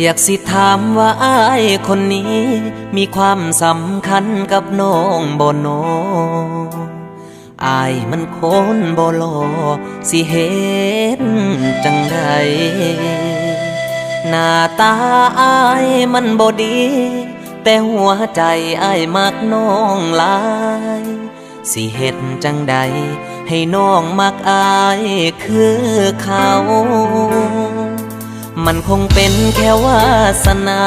อยากสิถามว่าอายคนนี้ มีความสำคัญกับน้องบ่โนอายมันคนบ่หลอสิเห็นจังใดหน้าตาอายมันบ่ดี แต่หัวใจอายมักน้องลาย สิเฮ็ดจังใด ให้น้องมักอายคือเขา มันคงเป็นแค่วาสนา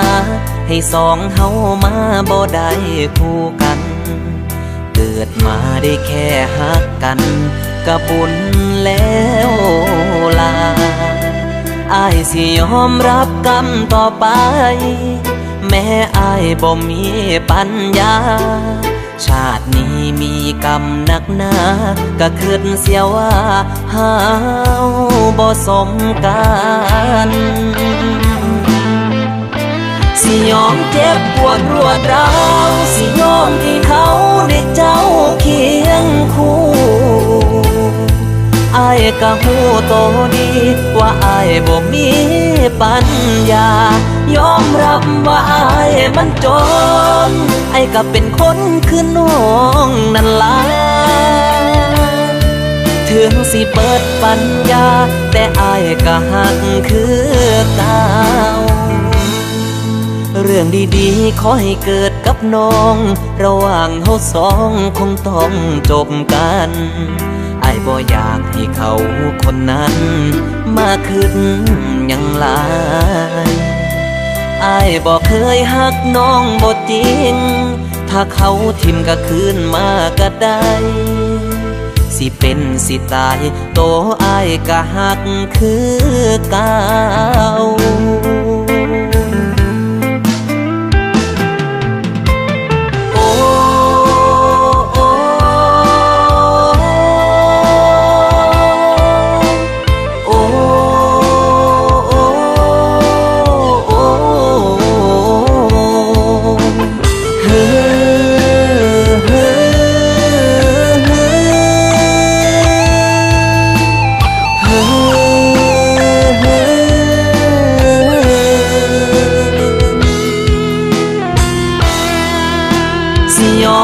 ให้สองเฮามาบ่ได้คู่กัน เกิดมาได้แค่หักกันก็บุญแล้วลาอายสิยอมรับกรรมต่อไป แม้อายบ่มีปัญญา ชาติ มีกรรมหนักหนาก็คืดเสียว่าหาบ่สมกันสิยอมเจ็บปวดรวดร้าวสิยอมที่เขาได้เจ้าเคียงคู่อายก็หูโตดีว่าอายบ่มี ปัญญายอมรับว่าไอายมันจน ไอ้ก็เป็นคนคือน้องนั่นล่ะถึงสิเปิดปัญญา แต่ไอายก็หักคือเก่าเรื่องดีๆ ขอให้เกิดกับน้อง ระหว่างเฮาสองคงต้องจบกัน ไอ้บ่อยากให้เขาคนนั้น มาขึ้นยังหลายไอ้ายบ่เคยหักน้องบ่จริง ถ้าเขาทิมก็คืนมาก็ได้ สิเป็นสิตาย โตอายก็หักคือเก่า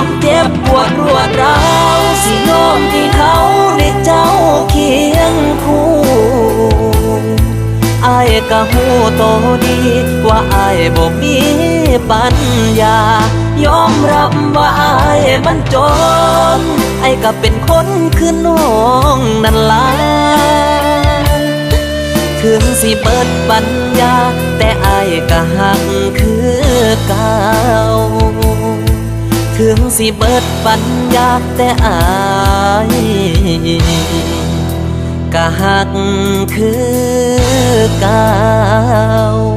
สิยอมเจ็บปวดรวดร้าวสิยอมที่เขาได้เจ้าเคียงคู่อายก็หูโตดีว่าอายบ่มีปัญญายอมรับว่าอายมันจนไอ้ก็เป็นคนคือน้องนั่นล่ะถึงสิเบิดปัญญา แต่อายก็หักคือเก่า ถึงสิเบิดปัญญาแต่อายกะหักคือเก่า